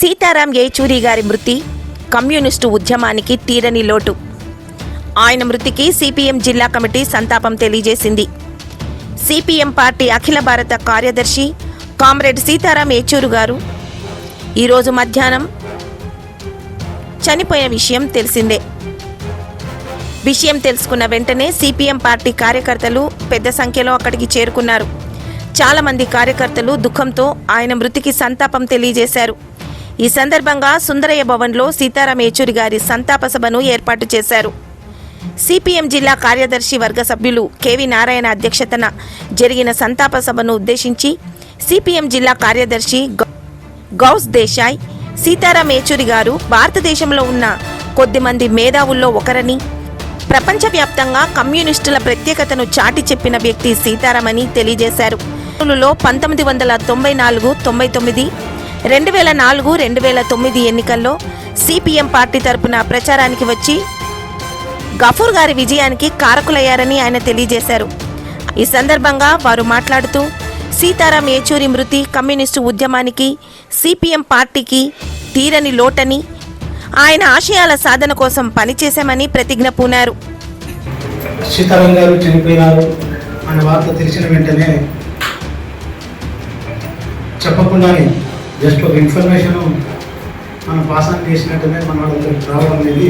సీతారాం ఏచూరి గారి మృతి కమ్యూనిస్టు ఉద్యమానికి తీరని లోటు. ఆయన మృతికి సిపిఎం జిల్లా కమిటీ సంతాపం తెలియజేసింది. సిపిఎం పార్టీ అఖిల భారత కార్యదర్శి కామ్రేడ్ సీతారాం ఏచూరు గారు ఈరోజు మధ్యాహ్నం చనిపోయిన విషయం తెలిసిందే. విషయం తెలుసుకున్న వెంటనే సిపిఎం పార్టీ కార్యకర్తలు పెద్ద సంఖ్యలో అక్కడికి చేరుకున్నారు. చాలామంది కార్యకర్తలు దుఃఖంతో ఆయన మృతికి సంతాపం తెలియజేశారు. ఈ సందర్భంగా సుందరయ్య భవన్లో సీతారాం ఏచూరి గారి సంతాప సభను ఏర్పాటు చేశారు. సిపిఎం జిల్లా కార్యదర్శి వర్గ సభ్యులు కెవి నారాయణ అధ్యక్షతన జరిగిన సంతాప సభను ఉద్దేశించి సిపిఎం జిల్లా కార్యదర్శి గౌ- గౌస్ దేశాయ్ సీతారాం ఏచూరి గారు భారతదేశంలో ఉన్న కొద్దిమంది మేధావుల్లో ఒకరని ప్రపంచవ్యాప్తంగా కమ్యూనిస్టుల ప్రత్యేకతను చాటి చెప్పిన వ్యక్తి సీతారామని తెలియజేశారు. పంతొమ్మిది వందల తొంభై నాలుగు తొంభై తొమ్మిది రెండు వేల నాలుగు రెండు వేల తొమ్మిది ఎన్నికల్లో సిపిఎం పార్టీ తరపున ప్రచారానికి వచ్చి గఫూర్ గారి విజయానికి కారకులయ్యారని ఆయన తెలియజేశారు. ఈ సందర్భంగా వారు మాట్లాడుతూ సీతారాం ఏచూరి మృతి కమ్యూనిస్టు ఉద్యమానికి సిపిఎం పార్టీకి తీరని లోటని ఆయన ఆశయాల సాధన కోసం పనిచేశామని ప్రతిజ్ఞ పూనారు. సీతారాం గారు చనిపోయినారు అనే వార్త తెలిసిన వెంటనే చెప్పకుండానే జస్ట్ ఒక ఇన్ఫర్మేషన్ మనం పాస్ ఆన్ చేసినట్టునే మన వాళ్ళకి రావడం అనేది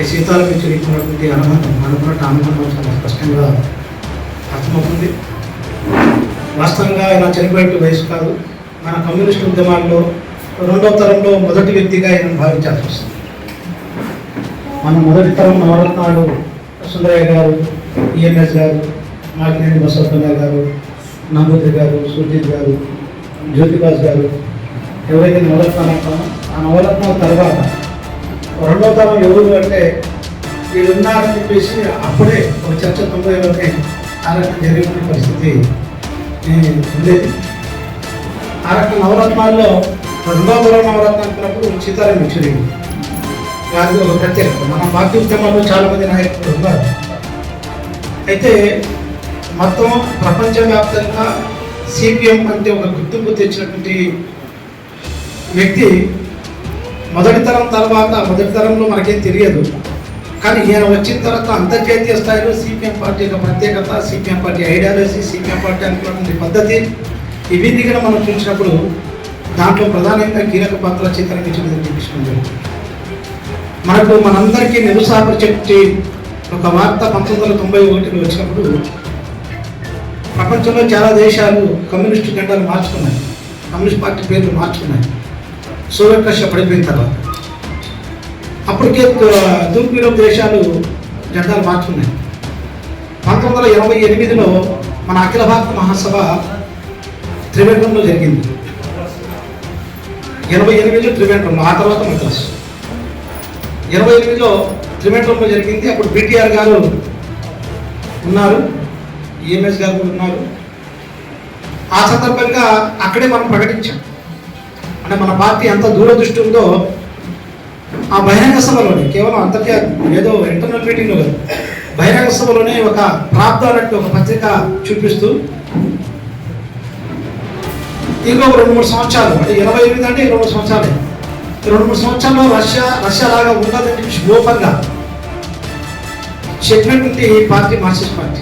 ఈ నుంచి ఇచ్చినటువంటి అనుబంధం అనుకున్నట్టు అనుబంధం చాలా స్పష్టంగా అర్థమవుతుంది. వాస్తవంగా ఇలా చనిపోయే వయసు కాదు. మన కమ్యూనిస్ట్ ఉద్యమాల్లో రెండో తరంలో మొదటి వ్యక్తిగా ఆయన భావించాల్సి వస్తుంది. మన మొదటి తరం నవరత్నాలు సుందరయ్య గారు ఈఎన్ఎస్ గారు నాగినేని బసవప్పన్న గారు నంబూద్రి గారు సుజిత్ గారు జ్యోతిబాస్ గారు ఎవరైతే నవరత్నాలు అంటామో ఆ నవరత్నాల తర్వాత రెండో తరం ఎవరు అంటే వీళ్ళు ఉన్నారని చెప్పేసి అప్పుడే ఒక చర్చ తొంభై వరకే ఆ రకం జరిగిన పరిస్థితి ఉండేది. ఆ రకం నవరత్నాల్లో రెండో తరం నవరత్నం అనుకున్నప్పుడు సీతారాం యెచూరి వారికి ఒక ప్రత్యేకత. మన పార్టీ ఉద్యమాల్లో చాలా మంది నాయకులు ఉన్నారు. అయితే మొత్తం ప్రపంచవ్యాప్తంగా సిపిఎం అంటే ఒక గుర్తింపు తెచ్చినటువంటి వ్యక్తి మొదటి తరం తర్వాత మొదటి తరంలో మనకేం తెలియదు. కానీ ఈయన వచ్చిన తర్వాత అంతర్జాతీయ స్థాయిలో సిపిఎం పార్టీ యొక్క ప్రత్యేకత CPM party ideology CPM party అనుకున్నటువంటి పద్ధతి ఇవన్నీ కూడా మనం చూసినప్పుడు దాంట్లో ప్రధానంగా కీలక పాత్ర చిత్రీకరించడం చూపించడం జరుగుతుంది. మనకు మనందరికీ నిరుత్సాహపరిచే ఒక వార్త పంతొమ్మిది వందల తొంభై ఒకటిలో వచ్చినప్పుడు ప్రపంచంలో చాలా దేశాలు కమ్యూనిస్ట్ జెండాలు మార్చుకున్నాయి. కమ్యూనిస్ట్ పార్టీ పేర్లు మార్చుకున్నాయి. సోవియట్ రష్యా పడిపోయిన తర్వాత. అప్పటికే తూర్పు యూరోప్ దేశాలు జెండాలు మార్చుకున్నాయి. పంతొమ్మిది వందల ఎనభై ఎనిమిదిలో మన అఖిల భారత మహాసభ త్రివేంద్రంలో జరిగింది. ఎనభై ఎనిమిదిలో త్రివేంద్రంలో ఆ తర్వాత మద్రాసు. ఇరవై ఎనిమిదిలో త్రివేంద్రంలో జరిగింది. అప్పుడు బీటీఆర్ గారు ఉన్నారు. ఈఎంఎస్ గారు కూడా ఉన్నారు. ఆ సందర్భంగా అక్కడే మనం ప్రకటించాం. అంటే మన పార్టీ ఎంత దూరదృష్టి ఉందో ఆ బహిరంగ సభలోనే కేవలం అంతర్జాతీయ ఏదో ఇంటర్నల్ మీటింగ్లో కాదు బహిరంగ సభలోనే ఒక ప్రాప్త అన్నట్టు ఒక పత్రిక చూపిస్తూ ఇంకో రెండు మూడు సంవత్సరాలు అంటే ఇరవై ఎనిమిది అంటే ఇరవై మూడు సంవత్సరాలు. రెండు మూడు సంవత్సరాల్లో రష్యా రష్యా లాగా ఉండదని చెప్పి ఓపెన్గా ఈ పార్టీ మార్క్సిస్ట్ పార్టీ.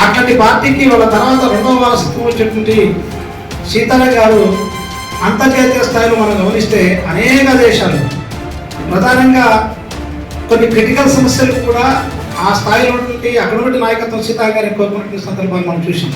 అట్లాంటి పార్టీకి వాళ్ళ తర్వాత రెండవ వారసత్వం వచ్చినటువంటి సీతారాం గారు అంతర్జాతీయ స్థాయిలో మనం గమనిస్తే అనేక దేశాలు ప్రధానంగా కొన్ని క్రిటికల్ సమస్యలు కూడా ఆ స్థాయిలో ఉన్నటువంటి అక్కడ నాయకత్వం సీతారాం గారిని కోరుకున్నటువంటి సందర్భాన్ని మనం చూసాం